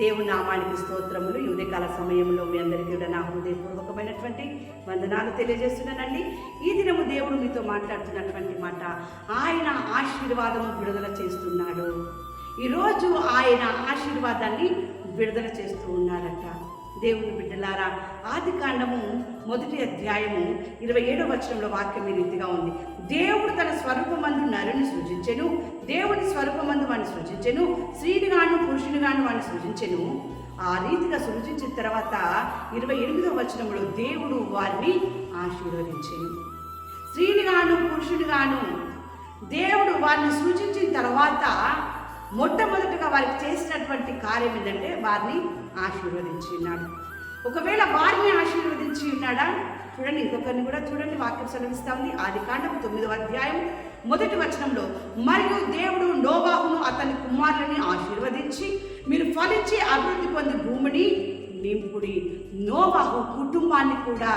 దేవుని నామానికి స్తోత్రములు. ఈ ఉదయకాల సమయంలో మీ అందరికీ కూడా నా హృదయపూర్వకమైనటువంటి వందనాలు తెలియజేస్తున్నానండి. ఈ దినము దేవుడు మీతో మాట్లాడుతున్నటువంటి మాట ఆయన ఆశీర్వాదము విడుదల చేస్తున్నాడు. ఈరోజు ఆయన ఆశీర్వాదాన్ని విడుదల చేస్తూ ఉన్నాడట. దేవుని బిడ్డలారా ఆది కాండము మొదటి అధ్యాయము ఇరవై ఏడవ వచనంలో వాక్యం ఈ రీతిగా ఉంది. దేవుడు తన స్వరూపమందు నరుని సృజించెను దేవుని స్వరూపమందు వాడిని సృజించెను స్త్రీనిగాను పురుషునిగాను వాడిని సృజించెను. ఆ రీతిగా సృజించిన తర్వాత ఇరవై ఎనిమిదవ వచనంలో దేవుడు వారిని ఆశీర్వదించెను. స్త్రీనిగాను పురుషునిగాను దేవుడు వారిని సృజించిన తర్వాత మొట్టమొదటిగా వారికి చేసినటువంటి కార్యం ఏంటంటే వారిని ఆశీర్వదించి ఉన్నాడు ఒకవేళ వారిని ఆశీర్వదించి ఉన్నాడా చూడండి ఇంకొకరిని కూడా చూడండి వాక్యం సెలవిస్తా ఉంది ఆది కాండం తొమ్మిదవ అధ్యాయం మొదటి వచనంలో మరియు దేవుడు నోబాహును అతని కుమారులని ఆశీర్వదించి మీరు ఫలించి అభివృద్ధి పొంది భూమిని నింపుడి నోవాహు కుటుంబాన్ని కూడా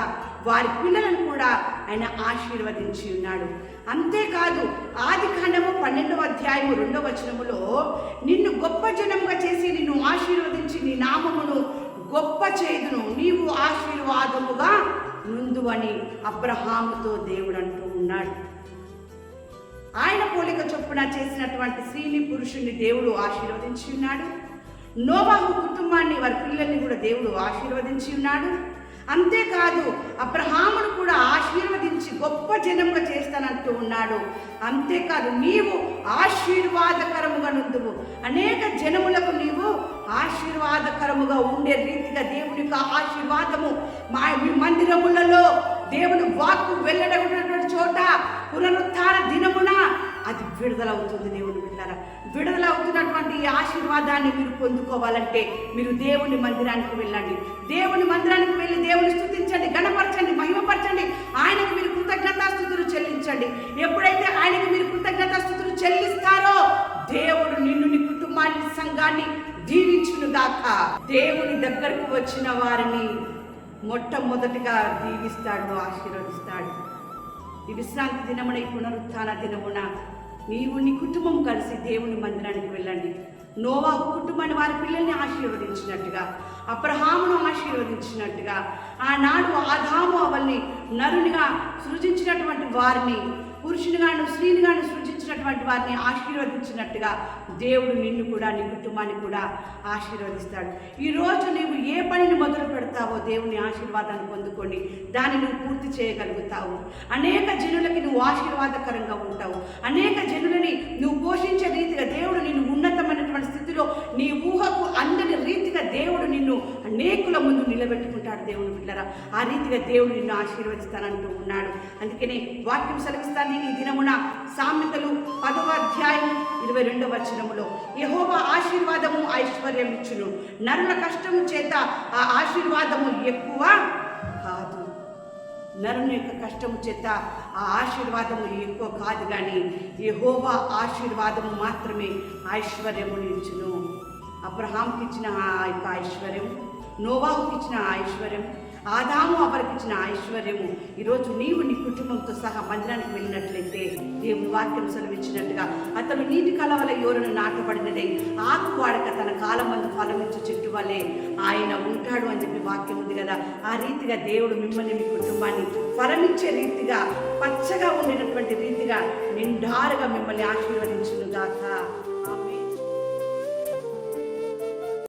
వారి పిల్లలను కూడా ఆయన ఆశీర్వదించి ఉన్నాడు. అంతేకాదు ఆది ఖండము పన్నెండవ అధ్యాయము రెండవ వచనములో నిన్ను గొప్ప జనముగా చేసి నిన్ను ఆశీర్వదించి నీ నామమును గొప్ప చేదును నీవు ఆశీర్వాదముగా నుందు అని అబ్రహాముతో దేవుడు అంటూ ఉన్నాడు. ఆయన పోలిక చొప్పున చేసినటువంటి స్త్రీని పురుషుణ్ణి దేవుడు ఆశీర్వదించి ఉన్నాడు. నోవాహు కుటుంబాన్ని వారి పిల్లల్ని కూడా దేవుడు ఆశీర్వదించి ఉన్నాడు. అంతేకాదు అబ్రహామును కూడా ఆశీర్వదించి గొప్ప జనముగా చేస్తానంటూ ఉన్నాడు. అంతేకాదు నీవు ఆశీర్వాదకరముగా నుందువు అనేక జనములకు నీవు ఆశీర్వాదకరముగా ఉండే రీతిగా దేవుని యొక్క ఆశీర్వాదము మా మందిరములలో దేవుని వాక్కు వెళ్ళడటువంటి చోట పునరుత్థాన దినమున అది విడుదలవుతుంది దేవుని బిడ్డారా. విడుదలవుతున్నటువంటి ఆశీర్వాదాన్ని మీరు పొందుకోవాలంటే మీరు దేవుని మందిరానికి వెళ్ళండి. దేవుని మందిరానికి వెళ్ళి దేవుని స్థుతించండి గణపరచండి మహిమపరచండి. ఆయనకు మీరు కృతజ్ఞతాస్థుతులు చెల్లించండి. ఎప్పుడైతే ఆయనకు మీరు కృతజ్ఞతాస్థుతులు చెల్లిస్తారో దేవుడు నిన్ను నీ కుటుంబాన్ని సంఘాన్ని దీవించును దాకా దేవుని దగ్గరకు వచ్చిన వారిని మొట్టమొదటిగా దీవిస్తాడు ఆశీర్వదిస్తాడు. ఈ విశ్రాంతి దినమున ఈ పునరుత్థాన దినమున నీవు నీ కుటుంబం కలిసి దేవుని మందిరానికి వెళ్ళండి. నోవాహు కుటుంబాన్ని వారి పిల్లల్ని ఆశీర్వదించినట్టుగా అబ్రహామును ఆశీర్వదించినట్టుగా ఆనాడు ఆదాము అవల్ని నరునిగా సృజించినటువంటి వారిని పురుషునిగాను స్త్రీనిగాను సృజించినటువంటి వారిని ఆశీర్వదించినట్టుగా దేవుడు నిన్ను కూడా నీ కుటుంబాన్ని కూడా ఆశీర్వదిస్తాడు. ఈరోజు నీవు ఏ పనిని మొదలు పెడతావో దేవుని ఆశీర్వాదాన్ని పొందుకొని దాన్ని నువ్వు పూర్తి చేయగలుగుతావు. అనేక జనులకి నువ్వు ఆశీర్వాదకరంగా ఉంటావు. అనేక జనులని నువ్వు పోషించే రీతిగా దేవుడు నిన్ను ఉన్నతమైనటువంటి స్థితిలో నీ ఊహకు అందని రీతిగా దేవుడు నిన్ను అనేకుల ముందు నిలబెట్టుకుంటాడు దేవుని బిడ్డరా. ఆ రీతిగా దేవుడు నిన్ను ఆశీర్వదిస్తానంటూ ఉన్నాడు. అందుకనే వాక్యం సెలవిస్తాను ఈ దినమున సామెతలు పదవ అధ్యాయం ఇరవై రెండవ వచనములో. యహోవా ఆశీర్వాదము ఐశ్వర్యం ఇచ్చును. నరుల కష్టము చేత ఆ ఆశీర్వాదము ఎక్కువ కాదు. నరుని యొక్క కష్టము చేత ఆ ఆశీర్వాదము ఎక్కువ కాదు కానీ యహోవా ఆశీర్వాదము మాత్రమే ఐశ్వర్యము ఇచ్చును అబ్రహాంకి ఇచ్చిన ఆ యొక్క ఐశ్వర్యం నోవాహుకి ఇచ్చిన ఐశ్వర్యం ఆదాము అవరికి ఇచ్చిన ఐశ్వర్యము. ఈరోజు నీవు నీ కుటుంబంతో సహా మందిరానికి వెళ్ళినట్లయితే దేవుని వాక్యం సెలవిచ్చినట్టుగా అతను నీటి కలవల యోరను నాటబడినదై. ఆకు వాడక తన కాలం మందు ఫలమించు చెట్టు వల్లే ఆయన ఉంటాడు అని చెప్పి వాక్యం ఉంది కదా. ఆ రీతిగా దేవుడు మిమ్మల్ని మీ కుటుంబాన్ని ఫలమించే రీతిగా పచ్చగా ఉండినటువంటి రీతిగా నిండారుగా మిమ్మల్ని ఆశీర్వదించును గాక